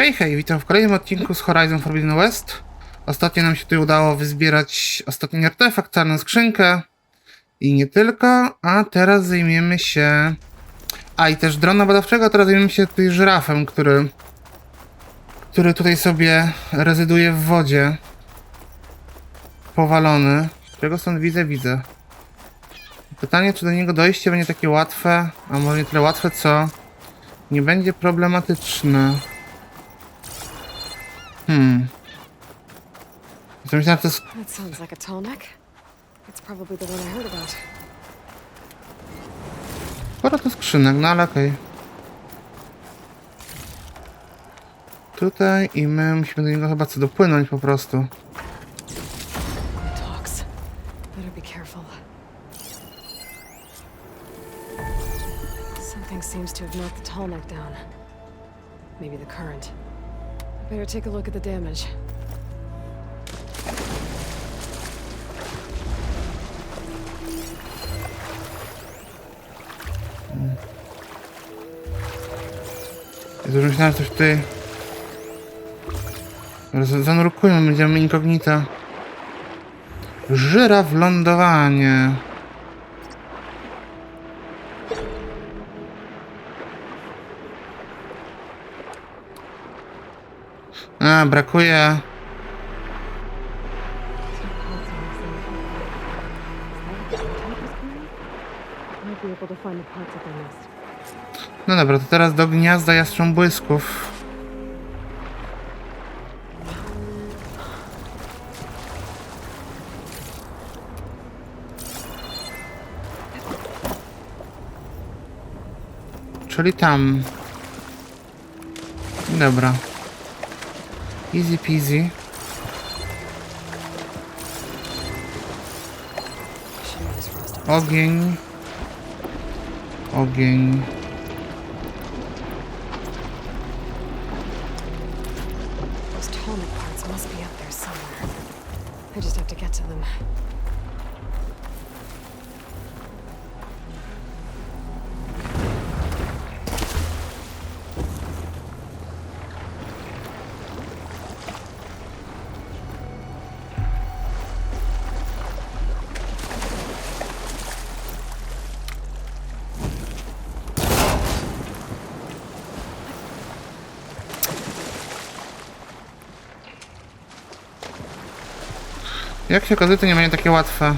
Hej, hej, witam w kolejnym odcinku z Horizon Forbidden West. Ostatnio nam się tutaj udało wyzbierać ostatni artefakt, czarną skrzynkę. I nie tylko, a teraz zajmiemy się... A, i też drona badawczego, teraz zajmiemy się tutaj żyrafem, który... Który tutaj sobie rezyduje w wodzie. Powalony. Czego stąd widzę? Widzę. Pytanie, czy do niego dojście będzie takie łatwe, a może nie tyle łatwe, co nie będzie problematyczne. Hmm. To myślałem, że to. That sounds like a neck. It's probably the one I heard about. Sporo to skrzynek, no ale okej. Tutaj i my musimy do niego chyba co dopłynąć po prostu. Something seems to have knocked the tall neck down. Maybe the current. Better take a look at the damage. Myślałem, coś tutaj... Zanurkujmy, będziemy inkognita. Żyra w lądowanie. The nest. No dobra, to teraz do gniazda jastrząbłysków. Czyli tam. Dobra. Easy peasy. Ogień. Ogień. Jak się okazuje, to nie będzie takie łatwe.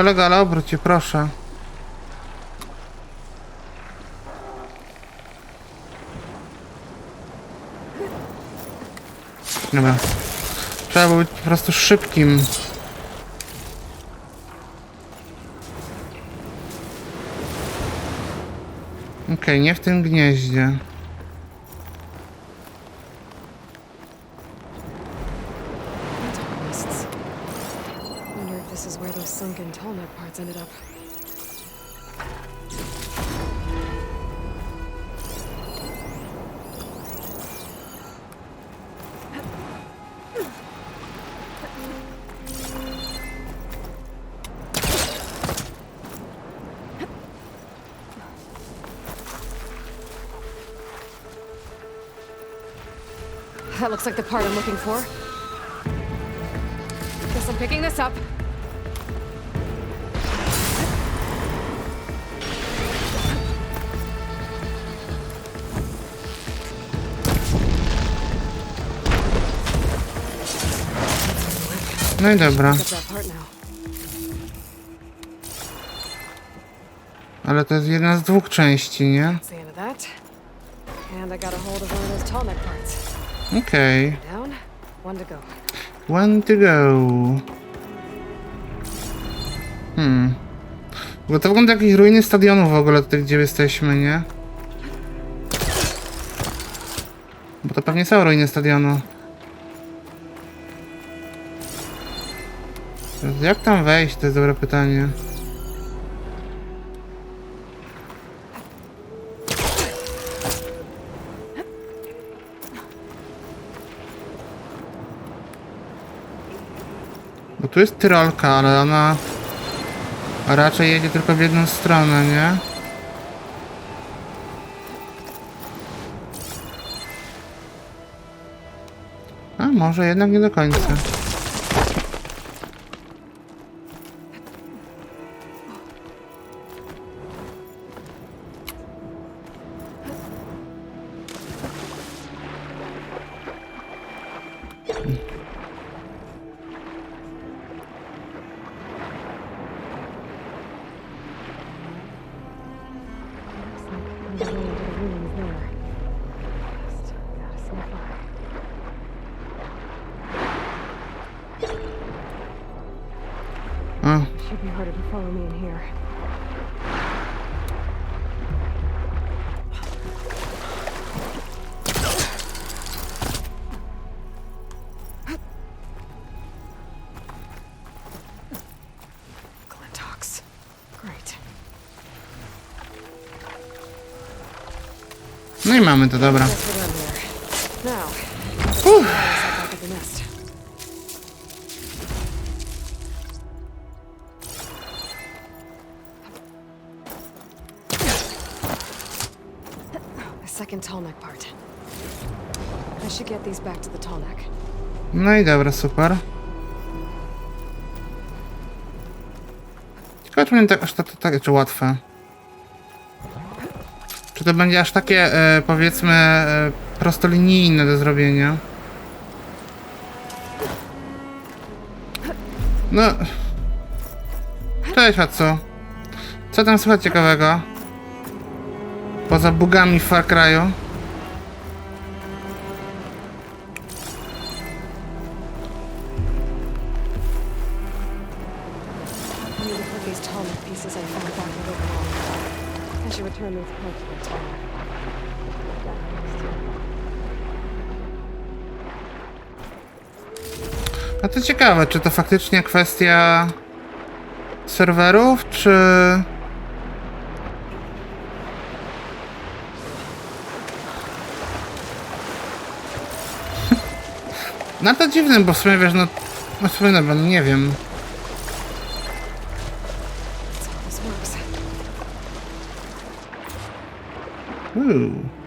Kolega, ale obróć się, proszę. Dobra. Trzeba było być po prostu szybkim. Okej, nie w tym gnieździe. Looking for. Guess I'm picking this up. No i dobra. Pick up that part now. Ale to jest jedna z dwóch części, nie? That's the end of that. And I got a hold of one of those tall neck parts. Okej. Down, one to go. Hmm. Bo to wygląda jak jakieś ruiny stadionu w ogóle tutaj, gdzie jesteśmy, nie? Bo to pewnie są ruiny stadionu. Jak tam wejść? To jest dobre pytanie. Tu jest tyrolka, ale ona raczej jedzie tylko w jedną stronę, nie? A może jednak nie do końca. O, Should be harder to follow me in here. No i mamy to, dobra. Uff. These back to the. No i dobra, super. Ciekawe, czy będzie tak, aż to, tak, czy łatwe. Czy to będzie aż takie, e, powiedzmy, e, prostolinijne do zrobienia? No. Cześć, co? Co tam słychać ciekawego? Poza bugami w Far Cry'u. Ciekawe, czy to faktycznie kwestia serwerów, czy... No to dziwne, bo w sumie wiesz, no... No w sumie, no, nie wiem. That's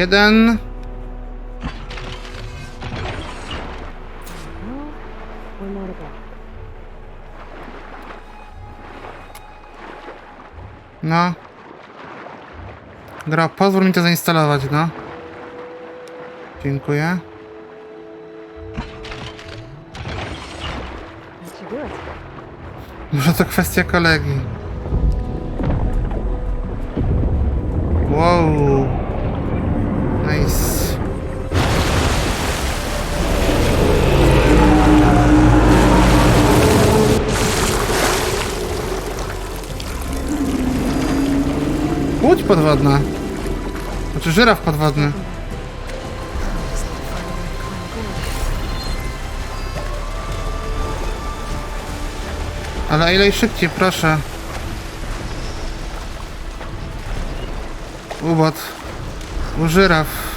Jeden. No. Gra, pozwól mi to zainstalować, no. Dziękuję. Może to kwestia kolegi. Wow. Podwodna. Znaczy żyraf podwodny. Ale ile szybciej, proszę. Ubot. U żyraf.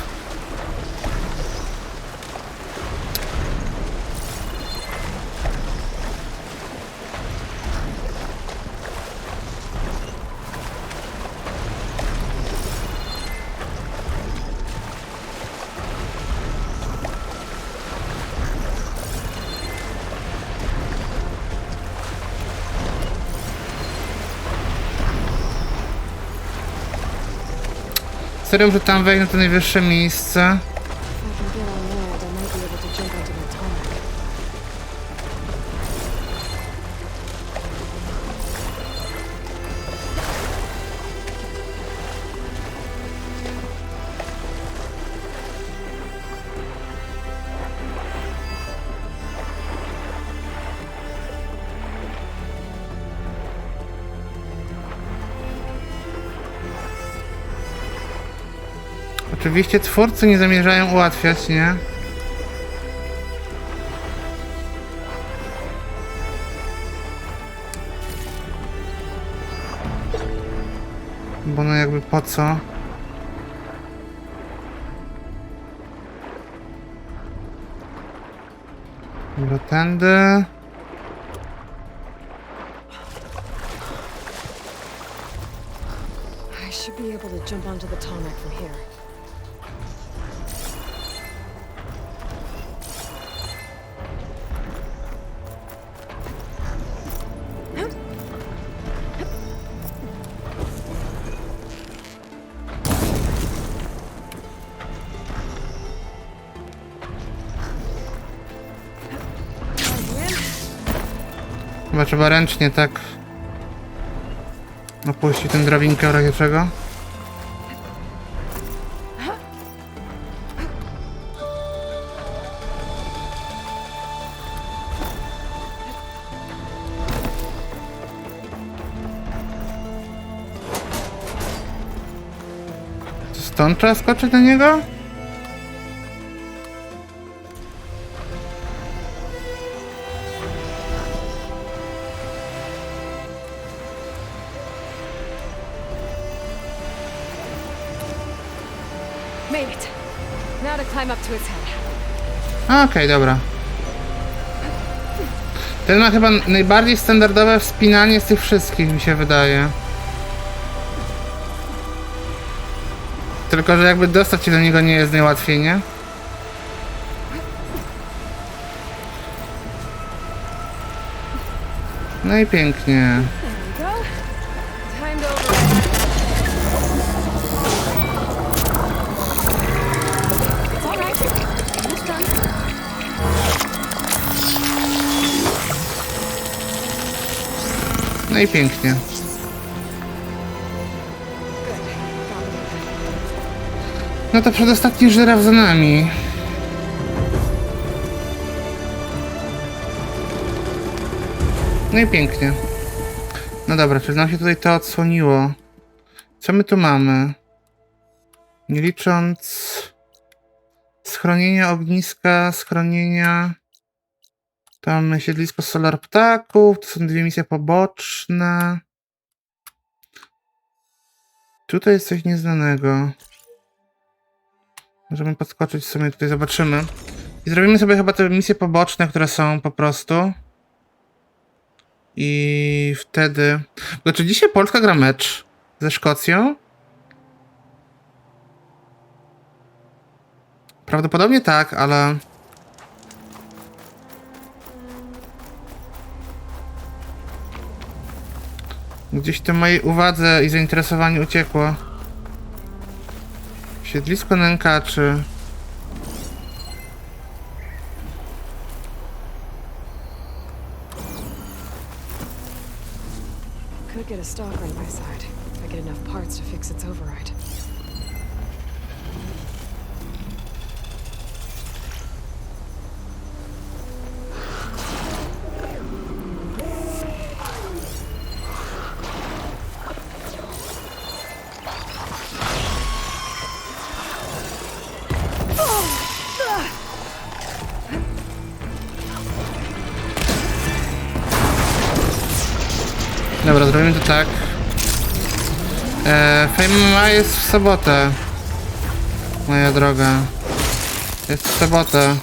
Serio, że tam wejdę na to najwyższe miejsce. Oczywiście twórcy nie zamierzają ułatwiać, nie? Bo no jakby po co? Dobra, tędy. I should be able to jump onto the from here. Chyba trzeba ręcznie tak opuścić tę drabinkę w razie czego. Stąd trzeba skoczyć do niego? Okej, dobra. Ten ma chyba najbardziej standardowe wspinanie z tych wszystkich, mi się wydaje. Tylko, że jakby dostać się do niego nie jest najłatwiej, nie? No i pięknie. I pięknie. No to przedostatni żyraf za nami. No i pięknie. No dobra, czy nam się tutaj to odsłoniło? Co my tu mamy? Nie licząc schronienia ogniska, schronienia. Tam siedlisko solar ptaków, to są dwie misje poboczne. Tutaj jest coś nieznanego. Możemy podskoczyć sobie tutaj, zobaczymy. I zrobimy sobie chyba te misje poboczne, które są po prostu. I wtedy... Bo czy dzisiaj Polska gra mecz ze Szkocją? Prawdopodobnie tak, ale... Gdzieś to mojej uwadze i zainteresowaniu uciekło. Siedlisko nękaczy. Could get a stalker on my side. If I get enough parts to fix its override. Dobra, zrobimy to tak. E, Fame MMA jest w sobotę. Moja droga. Jest w sobotę.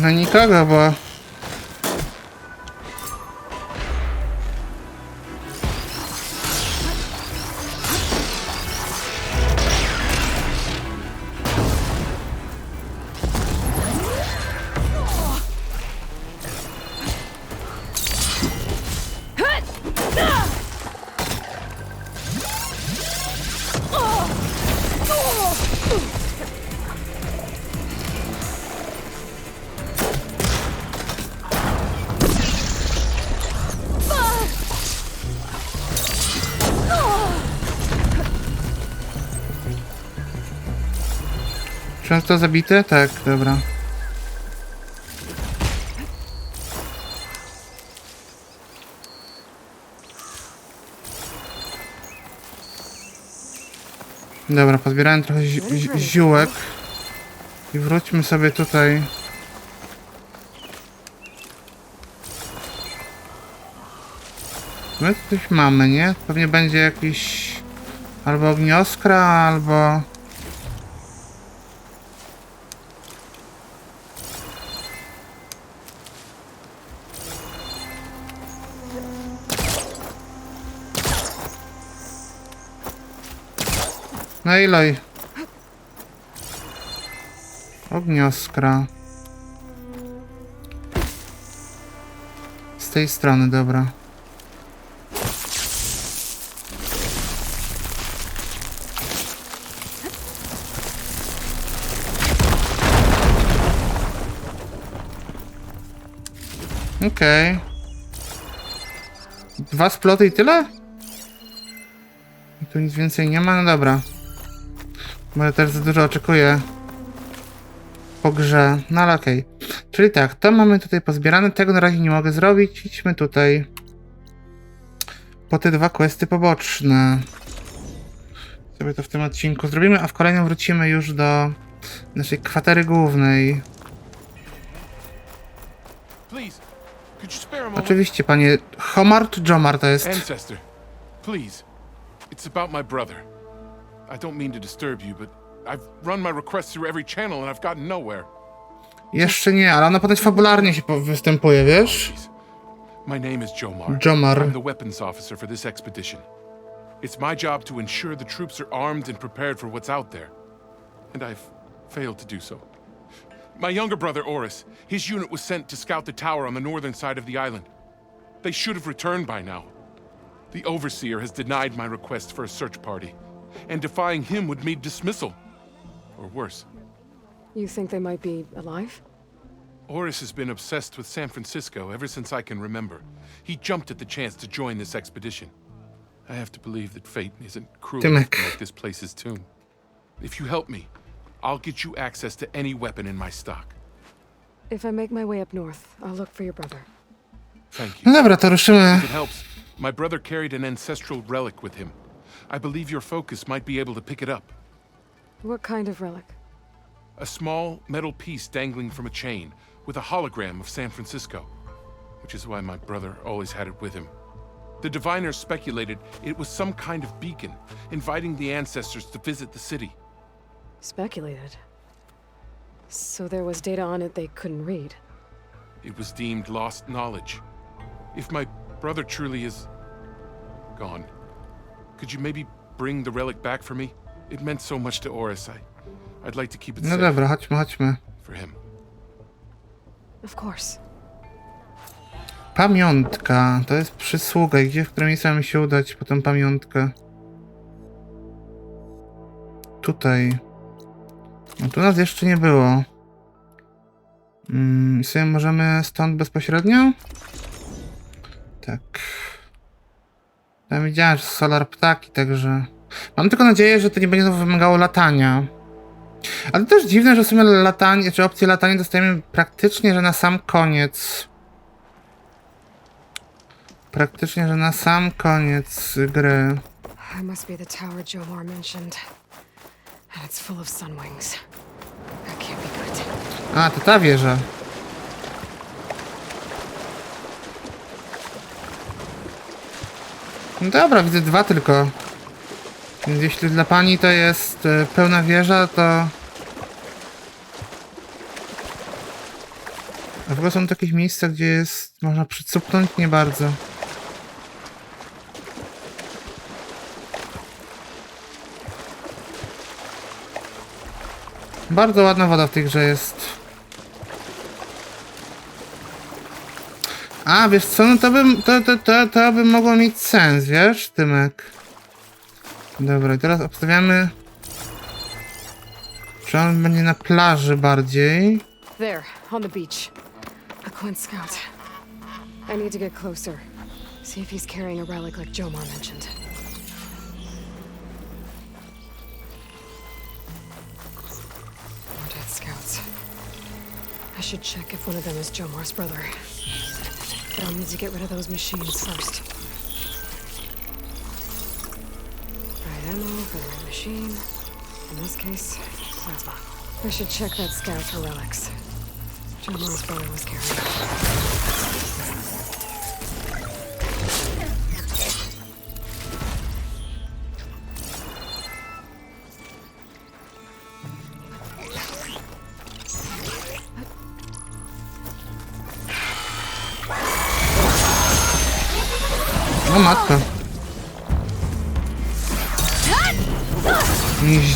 No nikogo, Czy to zabite? Tak, dobra. Dobra, pozbierałem trochę zi- zi- ziółek. I wróćmy sobie tutaj. My coś mamy, nie? Pewnie będzie jakiś... Albo ognioskra, albo... Loj. Ognioskra. Z tej strony, dobra. Okej. Dwa sploty i tyle? I tu nic więcej nie ma? No dobra. Może też za dużo oczekuję po grze. No ale okej. Czyli tak, to mamy tutaj pozbierane. Tego na razie nie mogę zrobić. Idźmy tutaj po te dwa questy poboczne. Sobie to w tym odcinku zrobimy, a w kolejnym wrócimy już do naszej kwatery głównej. Oczywiście, panie Homar czy Jomar to jest? Ancestor, please. It's about my brother. I don't mean to disturb you, but I've run my requests through every channel and I've gotten nowhere. Jeszcze nie, ale ona ponoć fabularnie się występuje, wiesz? My name is Jomar. Jomar. I'm the weapons officer for this expedition. It's my job to ensure the troops are armed and prepared for what's out there. And I've failed to do so. My younger brother, Oris, his unit was sent to scout the tower on the northern side of the island. They should have returned by now. The Overseer has denied my request for a search party, and defying him would mean dismissal. Or worse. You think they might be alive? Oris has been obsessed with San Francisco ever since I can remember. He jumped at the chance to join this expedition. I have to believe that fate isn't cruel enough to Tymek. make this place his tomb. If you help me, I'll get you access to any weapon in my stock. If I make my way up north, I'll look for your brother. Thank No you. dobra, to ruszymy. If it helps, my brother carried an ancestral relic with him. I believe your focus might be able to pick it up. What kind of relic? A small metal piece dangling from a chain with a hologram of San Francisco, which is why my brother always had it with him. The diviners speculated it was some kind of beacon, inviting the ancestors to visit the city. Speculated. So there was data on it they couldn't read. It was deemed lost knowledge. If my brother truly is gone, could you maybe bring the relic back for me? It meant so much to Oris. I, I'd like to keep it No safe dobra, chodźmy, chodźmy. for him. Of course. Pamiątka. To jest przysługa. I Gdzie, w którym miejscu mi się udać po tę pamiątkę? Tutaj. No tu nas jeszcze nie było. Mm, i sobie możemy stąd bezpośrednio? Tak. Ja widziałem, że solar ptaki, także... Mam tylko nadzieję, że to nie będzie wymagało latania. Ale to też dziwne, że w sumie latanie, czy opcję latania dostajemy praktycznie, że na sam koniec. Praktycznie, że na sam koniec gry. It must be the tower Jomar mentioned. And it's full of sunwings. That can't be good. A, to ta wieża. No dobra, widzę dwa tylko. Więc jeśli dla pani to jest e, pełna wieża, to... A w ogóle są takie miejsca, gdzie jest... można przycupnąć? Nie bardzo. Bardzo ładna woda w tej grze jest. A, wiesz co, no to bym, to, to, to, to by mogło mieć sens, wiesz, Tymek. Dobra, i teraz obstawiamy... Czy on będzie na plaży bardziej? There, on the beach. A Quint scout. I need to get closer. See if he's carrying a relic like Jomar mentioned. should check if one of them is Jomar's brother. I'll need to get rid of those machines first. Right ammo for the machine. In this case, plasma. I should check that scout for relics. Jomar's brother was carrying.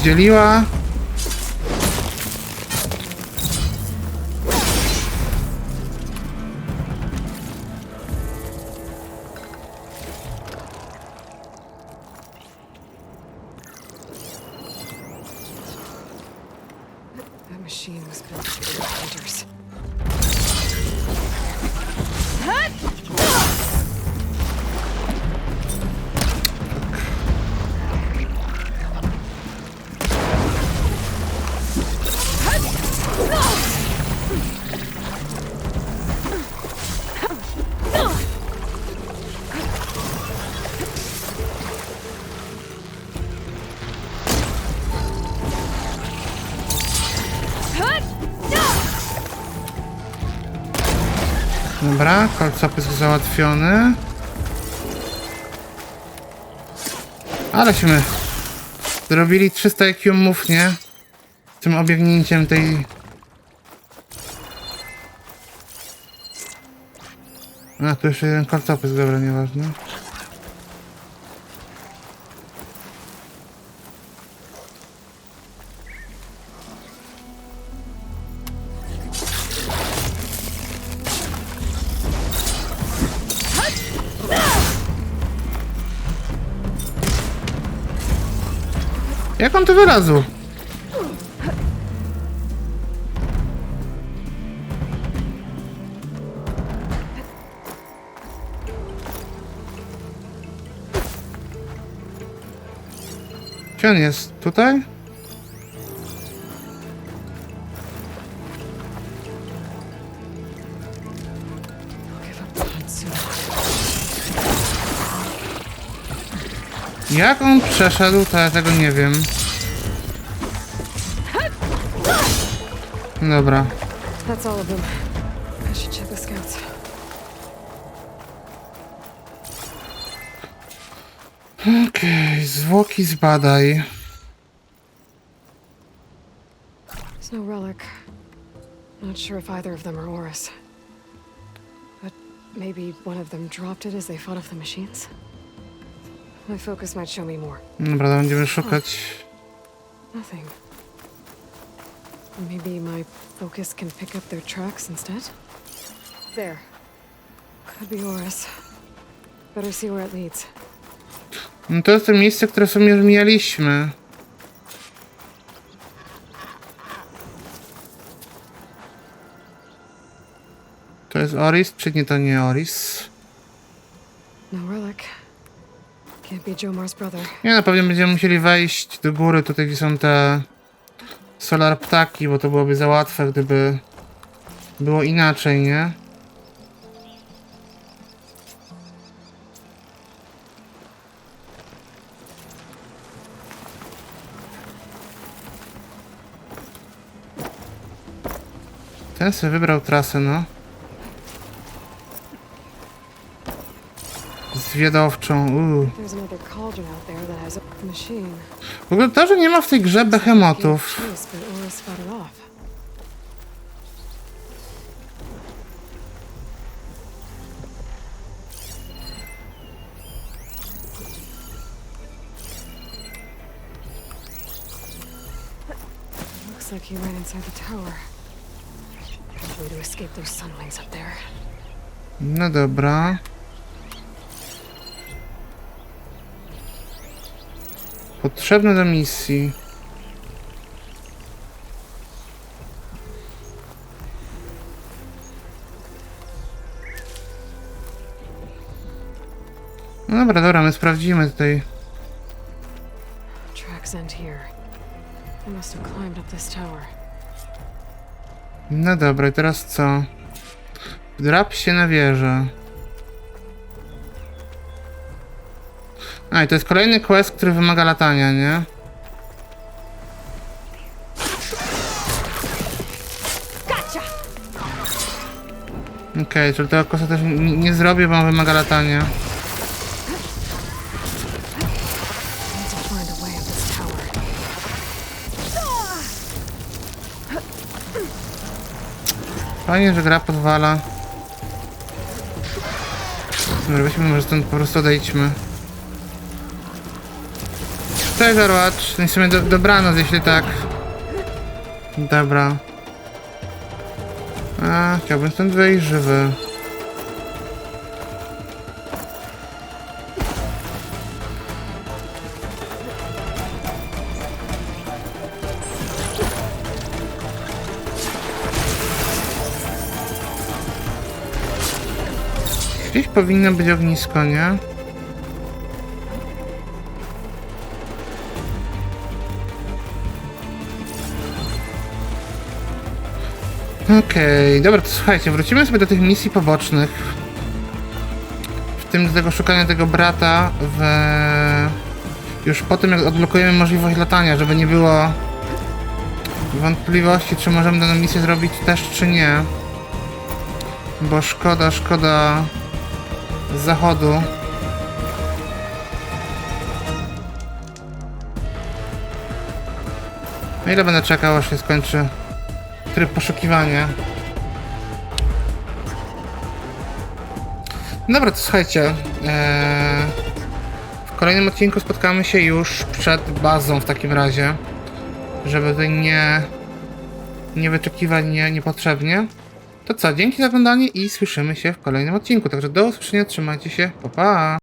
Nie zdzieliła. That Dobra, kolcopysk załatwiony. Aleśmy zrobili 300 IQ mów, nie? Tym obiegnięciem tej... A, tu jeszcze jeden kolcopysk, dobra, nieważne. Jak on tu wylazł? Gdzie on jest? Tutaj? Jak on przeszedł, to ja tego nie wiem. Dobra. That's all of them. I should check the scouts. Okej, zwłoki zbadaj. There's no relic. Not sure if either of them are Oris. But maybe one of them dropped it as they fought off the machines? My focus might show me more. Dobra, będziemy szukać. Nothing. Maybe my focus can pick up their tracks instead? There. Could be Oris. Better see where it leads. No to jest to miejsce, które sobie już mijaliśmy. To jest Oris, czy nie to nie Oris? No relic. Nie no, pewnie będziemy musieli wejść do góry, tutaj gdzie są te solar ptaki, bo to byłoby za łatwe, gdyby było inaczej, nie? Ten sobie wybrał trasę, no. A machine. W ogóle to, że nie ma w tej grze behemotów. Chase, but Oris fought it off. Looks like he ran inside the tower. Way to escape those sunwings up there. No dobra. Potrzebne do misji. No dobra, dobra, my sprawdzimy tutaj. Tracks end here. They must have climbed up this tower. No dobra, i teraz co? Drap się na wieżę. A, i to jest kolejny quest, który wymaga latania, nie? Okej, czyli tego kosa też nie, nie zrobię, bo on wymaga latania. Fajnie, że gra pozwala. Dobra, weźmy może stąd po prostu odejdźmy. Cześć, Orłacz. No w sumie do, dobranoc, jeśli tak. Dobra. A, chciałbym stąd wyjść żywy. Gdzieś powinno być ognisko, nie? Okej, dobra, to słuchajcie, wrócimy sobie do tych misji pobocznych. W tym do tego szukania tego brata w... Już po tym, jak odblokujemy możliwość latania, żeby nie było wątpliwości, czy możemy daną misję zrobić też, czy nie. Bo szkoda, szkoda z zachodu. No ile będę czekał, aż się skończy tryb poszukiwania. Dobra, to słuchajcie. Eee, w kolejnym odcinku spotkamy się już przed bazą w takim razie. Żeby tutaj nie, nie wyczekiwać nie, niepotrzebnie. To co, dzięki za oglądanie i słyszymy się w kolejnym odcinku. Także do usłyszenia, trzymajcie się, pa pa!